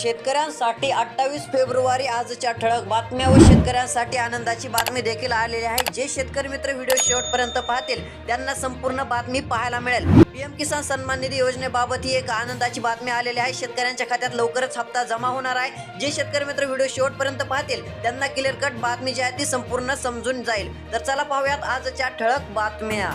शेतकऱ्यांसाठी अठ्ठावीस फेब्रुवारी आजच्या ठळक बातम्या व शेतकऱ्यांसाठी आनंदाची बातमी देखील आलेली आहे. जे शेतकरी मित्र व्हिडिओ शेवटपर्यंत पाहतील त्यांना संपूर्ण बातमी पाहायला मिळेल. पीएम किसान सन्मान निधी योजनेबाबत ही एक आनंदाची बातमी आलेली आहे. शेतकऱ्यांच्या खात्यात लवकरच हप्ता जमा होणार आहे. जे शेतकरी मित्र व्हिडिओ शेवटपर्यंत पाहतील त्यांना क्लिअर कट बातमी जी आहे ती संपूर्ण समजून जाईल. तर चला पाहूयात आजच्या ठळक बातम्या.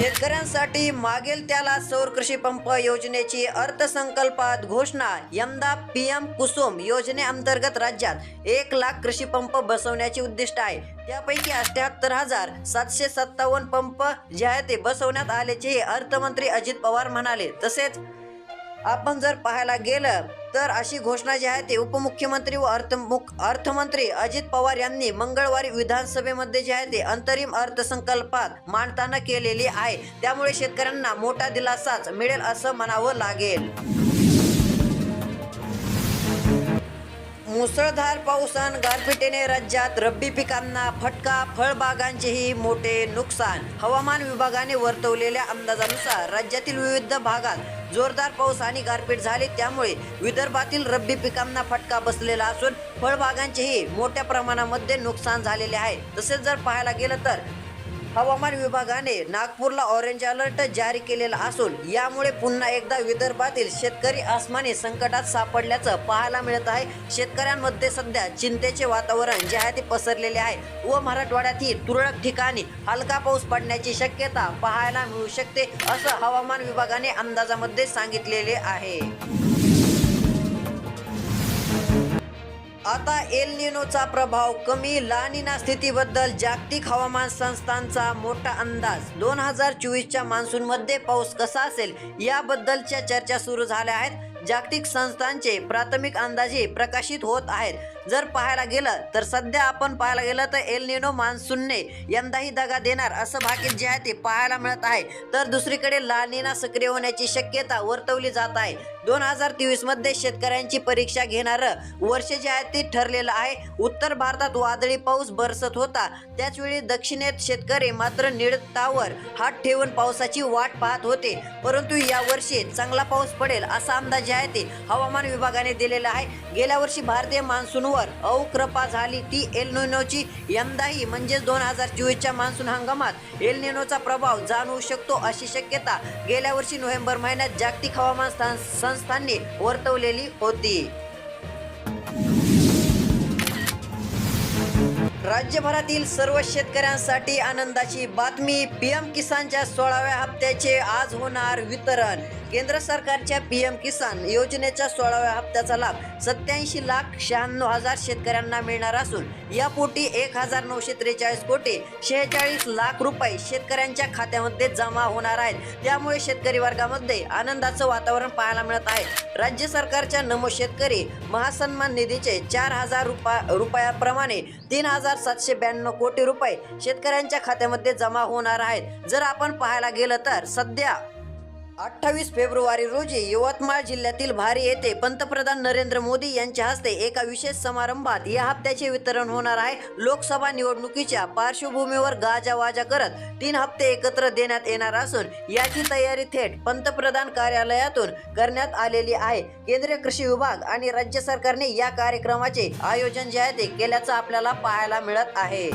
शेतकऱ्यांसाठी मागेल त्याला सौर कृषी पंप योजनेची अर्थसंकल्पात घोषणा. यंदा पीएम कुसुम योजनेअंतर्गत राज्यात एक लाख कृषी पंप बसवण्याचे उद्दिष्ट आहे. त्यापैकी अठ्याहत्तर हजार सातशे सत्तावन्न पंप जे आहे ते बसवण्यात आल्याचे अर्थमंत्री अजित पवार म्हणाले. तसेच आपण जर पाहायला गेलं तर अशी घोषणा जी आहे ते उपमुख्यमंत्री व अर्थमुख अर्थमंत्री अजित पवार यांनी मंगळवारी विधानसभेमध्ये जे आहे ते अंतरिम अर्थसंकल्पात मांडताना केलेली आहे. त्यामुळे शेतकऱ्यांना मोठा दिलासाच मिळेल असं म्हणावं लागेल. मुसळधार पाऊस आणि गारपिटीने राज्यात रब्बी पिकांना फटका फळबागांचेही मोठे नुकसान. हवामान विभागाने वर्तवलेल्या अंदाजानुसार राज्यातील विविध भागात जोरदार पाऊस आणि गारपीट झाली. त्यामुळे विदर्भातील रब्बी पिकांना फटका बसलेला असून फळबागांचेही मोठ्या प्रमाणामध्ये नुकसान झालेले आहे. तसेच जर पाहायला गेलं तर हवामान विभागाने नागपूरला ऑरेंज अलर्ट जारी केलेला असून यामुळे पुन्हा एकदा विदर्भातील शेतकरी आसमानी संकटात सापडल्याचं पाहायला मिळत आहे. शेतकऱ्यांमध्ये सध्या चिंतेचे वातावरण जे आहे ते पसरलेले आहे व मराठवाड्यातही तुरळक ठिकाणी हलका पाऊस पडण्याची शक्यता पाहायला मिळू शकते असं हवामान विभागाने अंदाजामध्ये सांगितलेले आहे. आता एल निनोचा प्रभाव कमी लानिना स्थितीबद्दल जागतिक हवामान संस्थांचा मोठा अंदाज. दोन हजार चोवीसच्या मान्सूनमध्ये पाऊस कसा असेल याबद्दलच्या चर्चा सुरू झाल्या आहेत. जागतिक संस्थांचे प्राथमिक अंदाजे प्रकाशित होत आहेत. जर पाहायला गेलं तर सध्या आपण पाहायला गेलं तर एल निनो मान्सूनने यंदाही दगा देणार असं भाकीत जे आहे ते पाहायला मिळत आहे. तर दुसरीकडे लानिना सक्रिय होण्याची शक्यता वर्तवली जात आहे. दोन हजार तेवीसमध्ये शेतकऱ्यांची परीक्षा घेणारं वर्ष जे आहे ते ठरलेलं आहे. उत्तर भारतात वादळी पाऊस बरसत होता. त्याचवेळी दक्षिणेत शेतकरी मात्र निडतावर हात ठेवून पावसाची वाट पाहत होते. परंतु या वर्षी चांगला पाऊस पडेल असा अंदाज जे आहे ते हवामान विभागाने दिलेला आहे. गेल्या वर्षी भारतीय मान्सूनवर अवकृपा झाली. ती एल निनोची यंदाही म्हणजेच दोन हजार चोवीसच्या मान्सून हंगामात एल निनोचा प्रभाव जाणवू शकतो अशी शक्यता गेल्या वर्षी नोव्हेंबर महिन्यात जागतिक हवामान स्थान- संस्थांनी वर्तवलेली होती. राज्यभरातील सर्व शेतकऱ्यांसाठी आनंदाची बातमी पीएम किसानच्या सोळाव्या हप्त्याचे आज होणार वितरण. केंद्र सरकारच्या पी एम किसान योजनेच्या सोळाव्या हप्त्याचा लाभ सत्याऐंशी लाख शहाण्णव हजार शेतकऱ्यांना मिळणार असून यापोटी एक हजार नऊशे त्रेचाळीस कोटी शेहेचाळीस लाख रुपये शेतकऱ्यांच्या खात्यामध्ये जमा होणार आहेत. त्यामुळे शेतकरी वर्गामध्ये आनंदाचं वातावरण पाहायला मिळत आहे. राज्य सरकारच्या नमो शेतकरी महासन्मान निधीचे चार हजार रुपया रुपयाप्रमाणे तीन हजार सातशे ब्याण्णव कोटी रुपये शेतकऱ्यांच्या खात्यामध्ये जमा होणार आहेत. जर आपण पाहायला गेलं तर सध्या अठ्ठावीस फेब्रुवारी रोजी यवतमाळ जिल्ह्यातील भारी येथे पंतप्रधान नरेंद्र मोदी यांच्या हस्ते एका विशेष समारंभात या हप्त्याचे वितरण होणार आहे. लोकसभा निवडणुकीच्या पार्श्वभूमीवर गाजावाजा करत तीन हप्ते एकत्र देण्यात येणार असून याची तयारी थेट पंतप्रधान कार्यालयातून करण्यात आलेली आहे. केंद्रीय कृषी विभाग आणि राज्य सरकारने या कार्यक्रमाचे आयोजन जे आहे ते केल्याचं आपल्याला पाहायला मिळत आहे.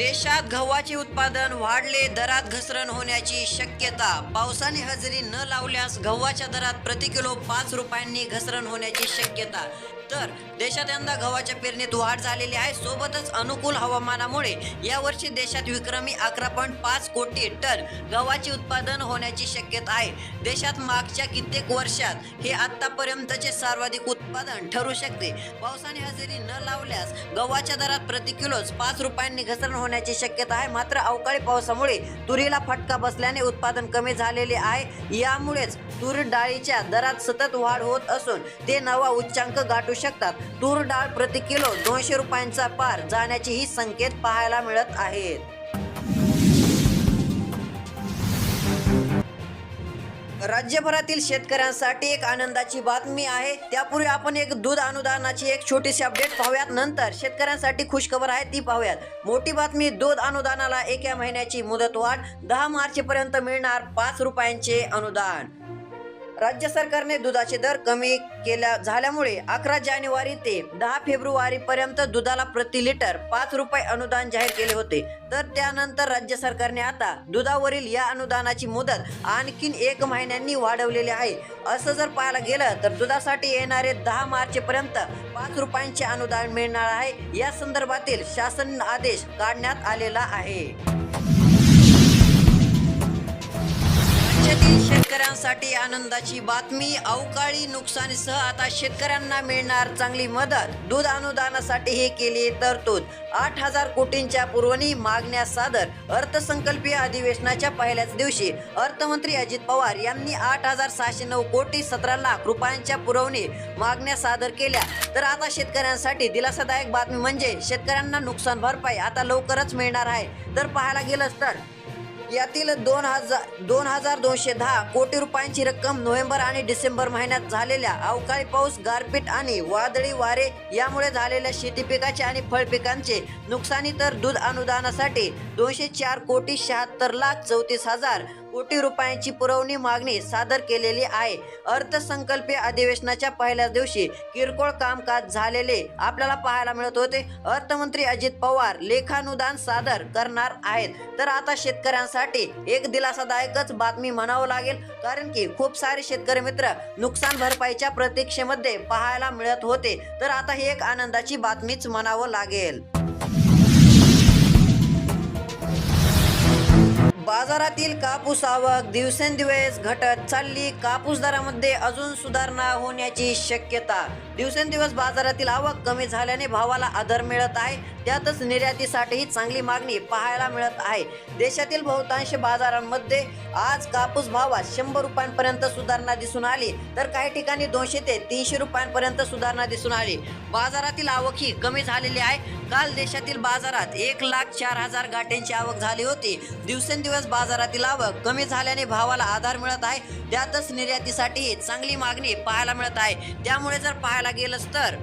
देशात गव्हाचे उत्पादन वाढले दरात घसरण होण्याची शक्यता. पावसाने हजेरी न लावल्यास गव्हाच्या दरात प्रति किलो पाच रुपयांनी घसरण होण्याची शक्यता. तर देशात यंदा गव्हाच्या पेरणीत वाढ झालेली आहे. सोबतच अनुकूल हवामानामुळे यावर्षी देशात विक्रमी अकरा पॉईंट पाच कोटी टन गव्हाचे उत्पादन होण्याची शक्यता आहे. देशात मागच्या कित्येक वर्षात हे आतापर्यंतचे सर्वाधिक उत्पादन ठरू शकते. पावसाने हजेरी न लावल्यास गव्हाच्या दरात प्रति किलोच पाच रुपयांनी घसरण होण्याची शक्यता आहे. मात्र अवकाळी पावसामुळे तुरीला फटका बसल्याने उत्पादन कमी झालेले आहे. यामुळेच तूर डाळीच्या दरात सतत वाढ होत असून ते नवा उच्चांक गाठू शकतात. तूर डाळ प्रति किलो दोनशे रुपयांचा पार जाण्याचेही संकेत पाहायला मिळत आहेत. राज्यभरातील शेतकऱ्यांसाठी एक आनंदाची बातमी आहे. त्यापूर्वी आपण एक दूध अनुदानाची एक छोटीशी अपडेट पाहूयात. नंतर शेतकऱ्यांसाठी खुशखबर आहे ती पाहूयात. मोठी बातमी दूध अनुदानाला एका महिन्याची मुदतवाढ. दहा मार्च पर्यंत मिळणार पाच रुपयांचे अनुदान. राज्य सरकारने दुधाचे दर कमी केल्या झाल्यामुळे अकरा जानेवारी ते दहा फेब्रुवारी पर्यंत दुधाला प्रति लिटर पाच रुपये अनुदान जाहीर केले होते. तर त्यानंतर राज्य सरकारने आता दुधावरील या अनुदानाची मुदत आणखीन एक महिन्यांनी वाढवलेली आहे. असं जर पाहायला गेलं तर दुधासाठी येणारे दहा मार्च पर्यंत पाच रुपयांचे अनुदान मिळणार आहे. या संदर्भातील शासन आदेश काढण्यात आलेला आहे. राज्यातील शेतकऱ्यांसाठी आनंदाची बातमी अवकाळी नुकसानीसह आता शेतकऱ्यांना मिळणार चांगली मदत. दूध अनुदानासाठी हे केली तरतूद. आठ हजार कोटींच्या पुरवणी मागण्या सादर. अर्थसंकल्पीय अधिवेशनाच्या पहिल्याच दिवशी अर्थमंत्री अजित पवार यांनी आठ हजार सहाशे नऊ कोटी सतरा लाख रुपयांच्या पुरवणी मागण्या सादर केल्या. तर आता शेतकऱ्यांसाठी दिलासादायक बातमी म्हणजे शेतकऱ्यांना नुकसान भरपाई आता लवकरच मिळणार आहे. तर पाहायला गेलंच तर यातील दोन हजार दोन हजार दोनशे दहा कोटी रुपयांची रक्कम नोव्हेंबर आणि डिसेंबर महिन्यात झालेल्या अवकाळी पाऊस गारपीट आणि वादळी वारे यामुळे झालेल्या शेती पिकाचे आणि फळपिकांचे नुकसानी तर दूध अनुदानासाठी दोनशे चार कोटी शहात्तर लाख चौतीस हजार कोटी रुपयांची पुरवणी मागणी सादर केलेली आहे. अर्थसंकल्पीय अधिवेशनाच्या पहिल्याच दिवशी किरकोळ कामकाज झालेले आपल्याला पाहायला मिळत होते. अर्थमंत्री अजित पवार लेखानुदान सादर करणार आहेत. तर आता शेतकऱ्यांसाठी एक दिलासादायकच बातमी म्हणावं लागेल. कारण की खूप सारे शेतकरी मित्र नुकसान भरपाईच्या प्रतीक्षेमध्ये पाहायला मिळत होते. तर आता ही एक आनंदाची बातमीच म्हणावं लागेल. बाजारातील कापूस आवक दिवसेंदिवस घटत चालली. कापूस दरामध्ये अजून सुधारणा होण्याची शक्यता. दिवसेंदिवस बाजारातील आवक कमी झाल्याने भावाला आदर मिळत आहे. त्यातच निर्यातीसाठीही चांगली मागणी पाहायला मिळत आहे. देशातील बहुतांश बाजारांमध्ये आज कापूस भावात शंभर रुपयांपर्यंत सुधारणा दिसून आली. तर काही ठिकाणी दोनशे ते तीनशे रुपयांपर्यंत सुधारणा दिसून आली. बाजारातील आवक ही कमी झालेली आहे. काल देशातील बाजारात एक लाख चार हजार गाठ्यांची आवक झाली होती. दिवसेंदिवस बाजारातील आवक कमी झाल्याने भावाला आधार मिळत आहे. त्यातच निर्यातीसाठीही चांगली मागणी पाहायला मिळत आहे. त्यामुळे जर पाहायला गेलंच तर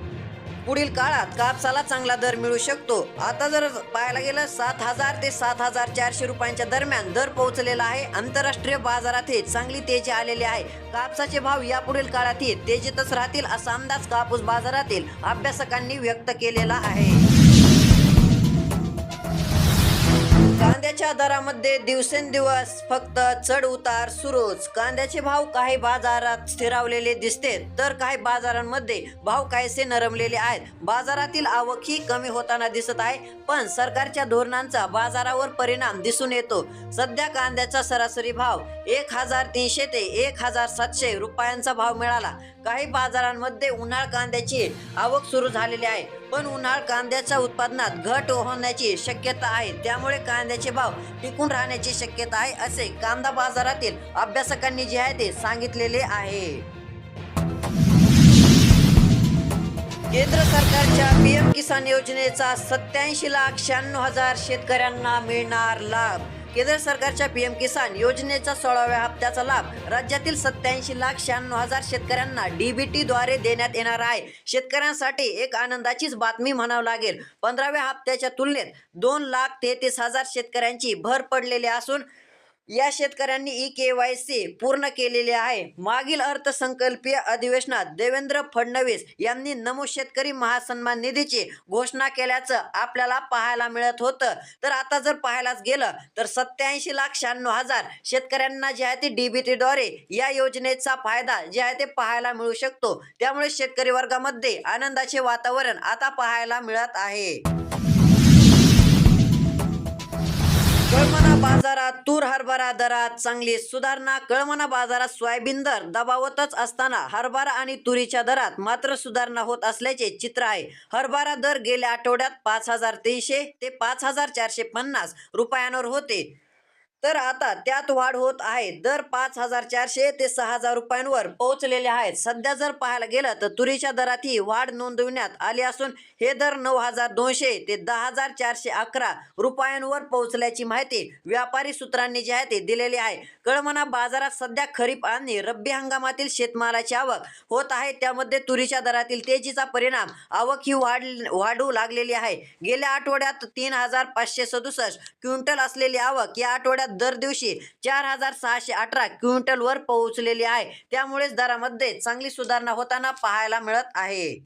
पुढील काळात कापसाला चांगला दर मिळू शकतो. आता जर पाहायला गेलं सात हजार ते सात हजार चारशे रुपयांच्या दरम्यान दर पोहोचलेला आहे. आंतरराष्ट्रीय बाजारातही चांगली तेजी आलेली आहे. कापसाचे भाव यापुढील काळातही तेजीतच राहतील असा अंदाज कापूस बाजारातील अभ्यासकांनी व्यक्त केलेला आहे. कांद्याच्या दरामध्ये दिवसेंदिवस फक्त चढ उतार सुरूच. कांद्याचे भाव काही बाजारात स्थिरावलेले दिसते तर काही बाजारांमध्ये भाव काहीसे नरमलेले आहेत. बाजारातील आवक ही कमी होताना दिसत आहे पण सरकारच्या धोरणांचा बाजारावर परिणाम दिसून येतो. सध्या कांद्याचा सरासरी भाव एक हजार तीनशे ते एक हजार सातशे रुपयांचा भाव मिळाला. काही बाजारांमध्ये उन्हाळ कांद्याची आवक सुरू झालेली आहे. पण उन्हाळ कांद्याच्या उत्पादनात घट होण्याची शक्यता आहे. त्यामुळे कांद्याचे भाव टिकून राहण्याची शक्यता आहे असे कांदा बाजारातील अभ्यासकांनी जे आहे ते सांगितलेले आहे. केंद्र सरकारच्या पीएम किसान योजनेचा सत्याऐंशी लाख शहाण्णव हजार शेतकऱ्यांना मिळणार लाभ. केंद्र सरकारच्या पीएम किसान योजनेच्या सोळाव्या हप्त्याचा लाभ राज्यातील सत्याऐंशी लाख शहाण्णव हजार शेतकऱ्यांना डीबीटीद्वारे देण्यात येणार आहे. शेतकऱ्यांसाठी एक आनंदाचीच बातमी म्हणावं लागेल. पंधराव्या हप्त्याच्या तुलनेत दोन लाख तेहतीस हजार शेतकऱ्यांची भर पडलेली असून या शेतकऱ्यांनी ई के वाय सी पूर्ण केलेली आहे. मागील अर्थसंकल्पीय अधिवेशनात देवेंद्र फडणवीस यांनी नमो शेतकरी महासन्मान निधीची घोषणा केल्याचं आपल्याला पाहायला मिळत होतं. तर आता जर पाहायलाच गेलं तर सत्याऐंशी लाख शहाण्णव हजार शेतकऱ्यांना जे आहे ते डीबीटीद्वारे या योजनेचा फायदा जे आहे ते पाहायला मिळू शकतो. त्यामुळे शेतकरी वर्गामध्ये आनंदाचे वातावरण आता पाहायला मिळत आहे. कळमना बाजारात तूर हरभरा दरात चांगली सुधारणा कळमना बाजारात सोयाबीन दर दबावतच असताना हरभरा आणि तुरीच्या दरात मात्र सुधारणा होत असल्याचे चित्र आहे. हरभरा दर गेल्या आठवड्यात पाच हजार तीनशे ते पाच हजार चारशे पन्नास रुपयांवर होते. तर आता त्यात वाढ होत आहे. दर पाच हजार चारशे ते सहा हजार रुपयांवर पोहोचलेले आहेत. सध्या जर पाहायला गेलं तर तुरीच्या दरात ही वाढ नोंदविण्यात आली असून हे दर नऊ हजार दोनशे ते दहा हजार चारशे अकरा रुपयांवर पोहोचल्याची माहिती व्यापारी सूत्रांनी जी आहे ती दिलेली आहे. कळमना बाजारात सध्या खरीप आणि रब्बी हंगामातील शेतमालाची आवक होत आहे. त्यामध्ये तुरीच्या दरातील तेजीचा परिणाम आवक ही वाढ वाढू लागलेली आहे. गेल्या आठवड्यात तीन हजार पाचशे सदुसष्ट क्विंटल असलेली आवक या आठवड्यात दर दिवशी चार हजार सहाशे अठरा क्विंटलवर पोहोचलेली आहे. त्यामुळेच दरामध्ये चांगली सुधारणा होताना पाहायला मिळत आहे.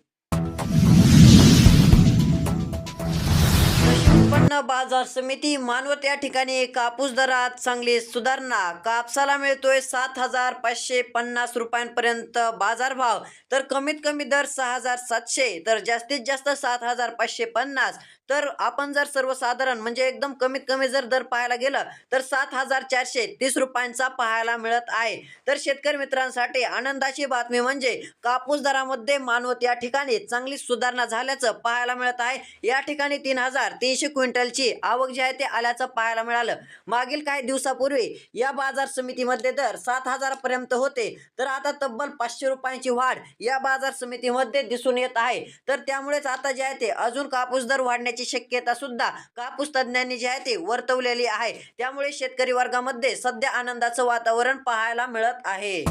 उत्पन्न बाजार समिती मानवत या ठिकाणी कापूस दरात चांगली सुधारणा. कापसाला मिळतोय सात हजार पाचशे पन्नास रुपयांपर्यंत बाजारभाव. तर कमीत कमी दर सहा हजार सातशे तर जास्तीत जास्त सात हजार पाचशे पन्नास. तर आपण जर सर्वसाधारण म्हणजे एकदम कमीत कमी जर दर पाहायला गेलं तर सात हजार चारशे तीस रुपयांचा पाहायला मिळत आहे. तर शेतकरी मित्रांसाठी आनंदाची बातमी म्हणजे कापूस दरामध्ये मानवत या ठिकाणी चांगली सुधारणा झाल्याचं पाहायला मिळत आहे. या ठिकाणी तीन हजार तीनशे क्विंटलची आवक जी आहे ते आल्याचं पाहायला मिळालं. मागील काही दिवसापूर्वी या बाजार समितीमध्ये दर सात हजारापर्यंत होते. तर आता तब्बल पाचशे रुपयांची वाढ या बाजार समितीमध्ये दिसून येत आहे. तर त्यामुळेच आता जे आहे ते अजून कापूस दर वाढण्याची शक्यता सुद्धा कापूस तज्ज्ञांनी जे आहे ते वर्तवलेली आहे. त्यामुळे शेतकरी वर्गामध्ये सध्या आनंदाचं वातावरण पाहायला मिळत आहे.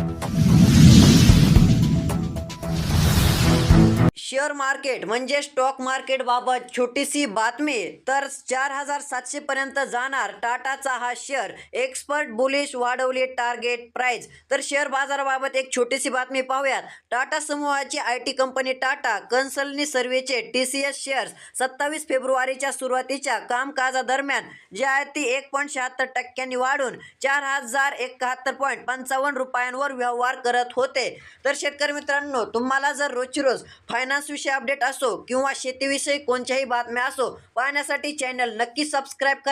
शेअर मार्केट म्हणजे स्टॉक मार्केट बाबत छोटीशी बातमी. तर चार हजार सातशे पर्यंत जाणार टाटाचा हा शेअर. एक्सपर्ट बुलिश वाढवली टार्गेट प्राइस. तर शेअर बाजाराबाबत एक छोटीशी बातमी पाहूयात. टाटा समूहाची I T company Tata consultancy सर्व्हेचे T C S shares सत्तावीस फेब्रुवारीच्या सुरुवातीच्या कामकाजादरम्यान जे आहे ती एक पॉईंट शहात्तर टक्क्यांनी वाढून चार हजार एकाहत्तर पॉईंट पंचावन्न रुपयांवर व्यवहार करत होते. तर शेतकरी मित्रांनो तुम्हाला जर रोजची रोज फायनान्स विषय अपडेट असो किंवा शेतीविषयी कोणत्याही बातम्या असो पाहण्यासाठी चॅनल नक्की सबस्क्राईब करा.